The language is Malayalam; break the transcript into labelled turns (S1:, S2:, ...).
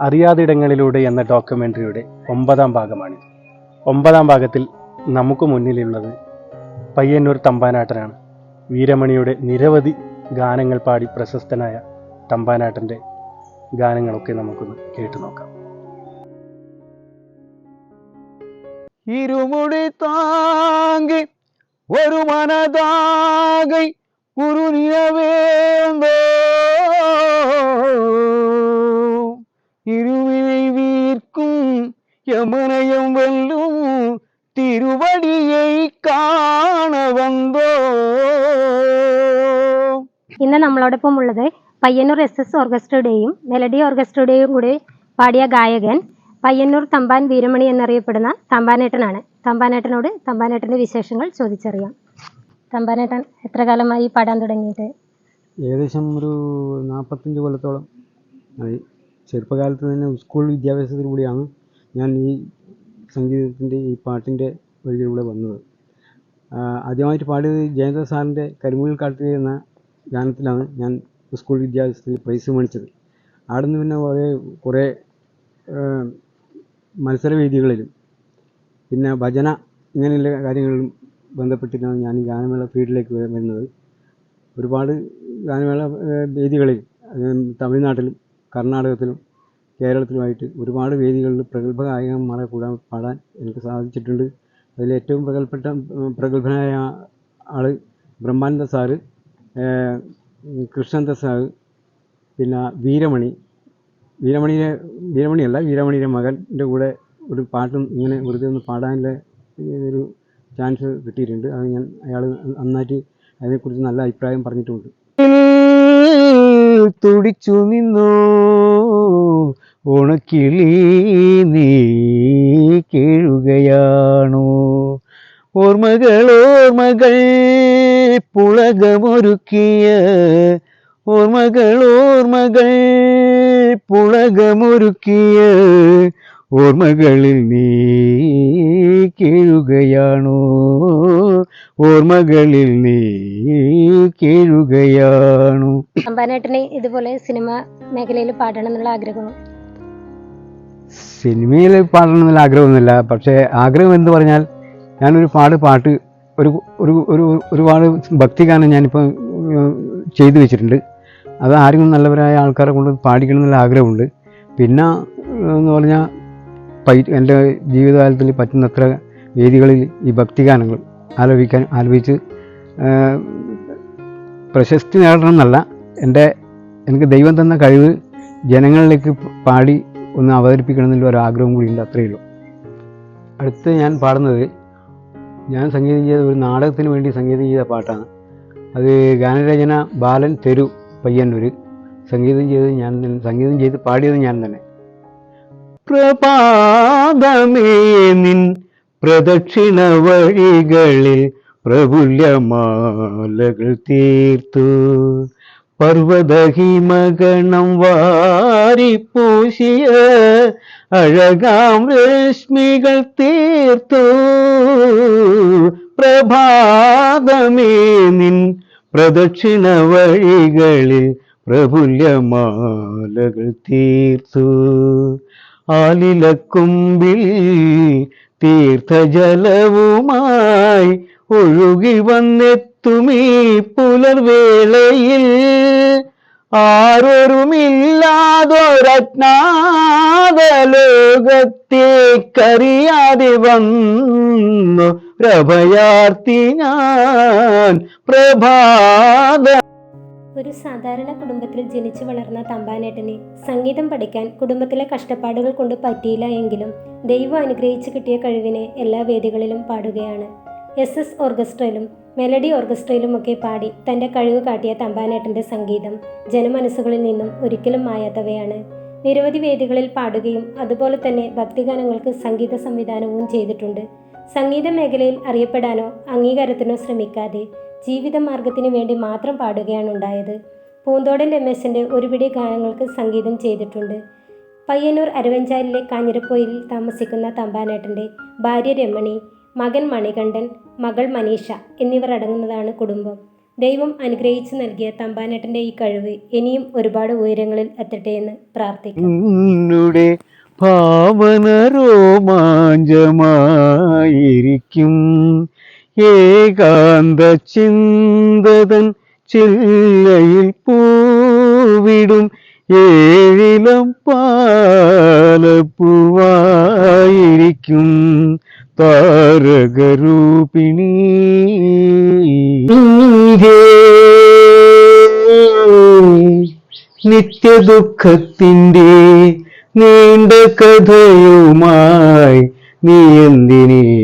S1: അറിയാതിടങ്ങളിലൂടെ എന്ന ഡോക്യുമെന്ററിയുടെ ഒമ്പതാം ഭാഗമാണിത്. ഒമ്പതാം ഭാഗത്തിൽ നമുക്ക് മുന്നിലുള്ളത് പയ്യന്നൂർ തമ്പാനാട്ടനാണ്. വീരമണിയുടെ നിരവധി ഗാനങ്ങൾ പാടി പ്രശസ്തനായ തമ്പാനാട്ടന്റെ ഗാനങ്ങളൊക്കെ നമുക്കൊന്ന് കേട്ടു നോക്കാം.
S2: ഇരുമുടി താങ്കി ഒരു മനതാകൈ ഉരുനിയവേന്തോ ഇരുവിனை யமனையும் വെല്ലും തിരുവടിയെ காண வந்தோ
S3: ഇന്ന് നമ്മളോടൊപ്പം ഉള്ളത് പയ്യന്നൂർ എസ് എസ് ഓർക്കസ്ട്രയുടെയും മെലഡി ഓർക്കസ്ട്രയുടെയും കൂടി പാടിയ ഗായകൻ പയ്യന്നൂർ തമ്പാൻ വീരമണി എന്നറിയപ്പെടുന്ന തമ്പാനേട്ടനാണ്. തമ്പാനേട്ടനോട് തമ്പാനേട്ടന്റെ വിശേഷങ്ങൾ ചോദിച്ചറിയാം. തമ്പാനേട്ടൻ എത്ര കാലമായി പാടാൻ തുടങ്ങിയിട്ട്?
S2: ഏകദേശം ഒരു നാൽപ്പത്തഞ്ച് കൊല്ലത്തോളം. ചെറുപ്പകാലത്ത് തന്നെ സ്കൂൾ വിദ്യാഭ്യാസത്തിലൂടെയാണ് ഞാൻ ഈ സംഗീതത്തിന്റെ ഈ പാട്ടിന്റെ വഴിയിലൂടെ വന്നത്. ആദ്യമായിട്ട് പാടിയത് ജയന്ത സാറിന്റെ കരിമുകിൽ കാട്ടിൽ എന്ന ഗാനത്തിലാണ് ഞാൻ സ്കൂൾ വിദ്യാഭ്യാസത്തിൽ പ്രൈസ് മേടിച്ചത്. അവിടെ നിന്ന് പിന്നെ കുറേ കുറേ മത്സരവേദികളിലും പിന്നെ ഭജന ഇങ്ങനെയുള്ള കാര്യങ്ങളിലും ബന്ധപ്പെട്ടിട്ടാണ് ഞാൻ ഈ ഗാനമേള ഫീൽഡിലേക്ക് വരുന്നത്. ഒരുപാട് ഗാനമേള വേദികളിൽ തമിഴ്നാട്ടിലും കർണാടകത്തിലും കേരളത്തിലുമായിട്ട് ഒരുപാട് വേദികളിൽ പ്രഗത്ഭ ഗായകന്മാരെ കൂടാൻ പാടാൻ എനിക്ക് സാധിച്ചിട്ടുണ്ട്. അതിൽ ഏറ്റവും പ്രഗത്ഭപ്പെട്ട ഉം, പ്രഗത്ഭനായ ആൾ ബ്രഹ്മാനന്ദ സാറ് ഏഹ്, കൃഷ്ണന്ദ സാറ് പിന്നെ വീരമണി. വീരമണിയുടെ വീരമണിയല്ല വീരമണിയുടെ മകന്റെ കൂടെ ഒരു പാട്ടും ഇങ്ങനെ വെറുതെ ഒന്ന് പാടാനുള്ള ഒരു ചാൻസ് കിട്ടിയിട്ടുണ്ട്. അത് ഞാൻ അയാൾ നന്നായിട്ട് അതിനെക്കുറിച്ച് നല്ല അഭിപ്രായം പറഞ്ഞിട്ടുമുണ്ട് തുടിച്ചു നിന്നു? ഉണക്കിളി നീ കേഴുകയാണോ? ഓർമ്മകൾ ഓർമ്മകൾ പുളകമൊരുക്കിയ ഓർമ്മകൾ ഓർമ്മകൾ പുളകമൊരുക്കിയ ഓർമ്മകളിൽ നീ കേഴുകയാണോ? ഓർമ്മകളിൽ നീ കേഴുകയാണോ?
S3: അമ്പാനേട്ടനെ ഇതുപോലെ സിനിമ മേഖലയിൽ പാടണം എന്നുള്ള ആഗ്രഹം.
S2: സിനിമയിൽ പാടണമെന്നുള്ള ആഗ്രഹമൊന്നുമില്ല. പക്ഷേ ആഗ്രഹം എന്ന് പറഞ്ഞാൽ ഞാനൊരു പാട് പാട്ട് ഒരു ഒരു ഒരു ഒരുപാട് ഭക്തിഗാനം ഞാനിപ്പോൾ ചെയ്തു വെച്ചിട്ടുണ്ട്. അത് ആരെങ്കിലും നല്ലവരായ ആൾക്കാരെ കൊണ്ട് പാടിക്കണം എന്നുള്ള ആഗ്രഹമുണ്ട്. പിന്നെ എന്ന് പറഞ്ഞാൽ പൈ എന്റെ ജീവിതകാലത്തിൽ പറ്റുന്നത്ര വേദികളിൽ ഈ ഭക്തിഗാനങ്ങൾ ആലപിക്കാൻ ആലോചിച്ച് പ്രശസ്തി നേടണം എന്നല്ല എന്റെ എനിക്ക് ദൈവം തന്ന കഴിവ് ജനങ്ങളിലേക്ക് പാടി ഒന്ന് അവതരിപ്പിക്കണം എന്നുള്ള ഒരു ആഗ്രഹം കൂടി ഉണ്ട് അത്രയേ ഉള്ളൂ. അടുത്ത് ഞാൻ പാടുന്നത് ഞാൻ സംഗീതം ചെയ്ത ഒരു നാടകത്തിന് വേണ്ടി സംഗീതം ചെയ്ത പാട്ടാണ്. അത് ഗാനരചന ബാലൻ തെരു പയ്യന്നൂർ സംഗീതം ചെയ്തത് ഞാൻ തന്നെ സംഗീതം ചെയ്ത് പാടിയത് ഞാൻ തന്നെ. പ്രഭാതമേ നിൻ പ്രദക്ഷിണ വഴികളിൽ പ്രഫുല്യമാലകൾ തീർത്തു. പർവതഹിമഗണം വാരിപ്പൂശിയ അഴകാം രശ്മികൾ തീർത്തു. പ്രഭാതമേ നിൻ പ്രദക്ഷിണ വഴികളിൽ പ്രഫുല്യമാലകൾ തീർത്തു. ആലിലക്കുമ്പിൽ തീർത്ഥജലവുമായി ഒഴുകി വന്നെത്തുമീ പുലർവേളയിൽ. ആരൊരുമില്ലാതൊരജ്ഞാത ലോകത്തേക്കറിയാതെ വന്നു. പ്രഭയാർത്തി ഞാൻ പ്രഭാത
S3: ഒരു സാധാരണ കുടുംബത്തിൽ ജനിച്ചു വളർന്ന തമ്പാനേട്ടന് സംഗീതം പഠിക്കാൻ കുടുംബത്തിലെ കഷ്ടപ്പാടുകൾ കൊണ്ട് പറ്റിയില്ല എങ്കിലും ദൈവം അനുഗ്രഹിച്ചു കിട്ടിയ കഴിവിനെ എല്ലാ വേദികളിലും പാടുകയാണ്. എസ് എസ് ഓർക്കസ്ട്രയിലും മെലഡി ഓർക്കസ്ട്രയിലുമൊക്കെ പാടി തന്റെ കഴിവ് കാട്ടിയ തമ്പാനേട്ടന്റെ സംഗീതം ജനമനസ്സുകളിൽ നിന്നും ഒരിക്കലും മായാത്തവയാണ്. നിരവധി വേദികളിൽ പാടുകയും അതുപോലെ തന്നെ ഭക്തിഗാനങ്ങൾക്ക് സംഗീത സംവിധാനവും ചെയ്തിട്ടുണ്ട്. സംഗീത മേഖലയിൽ അറിയപ്പെടാനോ അംഗീകാരത്തിനോ ശ്രമിക്കാതെ ജീവിതമാർഗത്തിനു വേണ്ടി മാത്രം പാടുകയാണ് ഉണ്ടായത്. പൂന്തോടൻ രമേശന്റെ ഒരുപിടി ഗാനങ്ങൾക്ക് സംഗീതം ചെയ്തിട്ടുണ്ട്. പയ്യന്നൂർ അരവഞ്ചാലിലെ കാഞ്ഞിരപ്പൊയിലിൽ താമസിക്കുന്ന തമ്പാനേട്ടന്റെ ഭാര്യ രമണി മകൻ മണികണ്ഠൻ മകൾ മനീഷ എന്നിവർ അടങ്ങുന്നതാണ് കുടുംബം. ദൈവം അനുഗ്രഹിച്ചു നൽകിയ തമ്പാനേട്ടന്റെ ഈ കഴിവ് ഇനിയും ഒരുപാട് ഉയരങ്ങളിൽ എത്തട്ടെ എന്ന്
S4: രോമാഞ്ചമായിരിക്കും ഏകാന്ത ചിന്തതൻ ചില്ലയിൽ പൂവിടും. ഏഴിലം പാലപ്പൂവായിരിക്കും താരകരൂപിണി. നിത്യദുഃഖത്തിന്റെ നീണ്ട കഥയുമായി നീ എന്തിനീ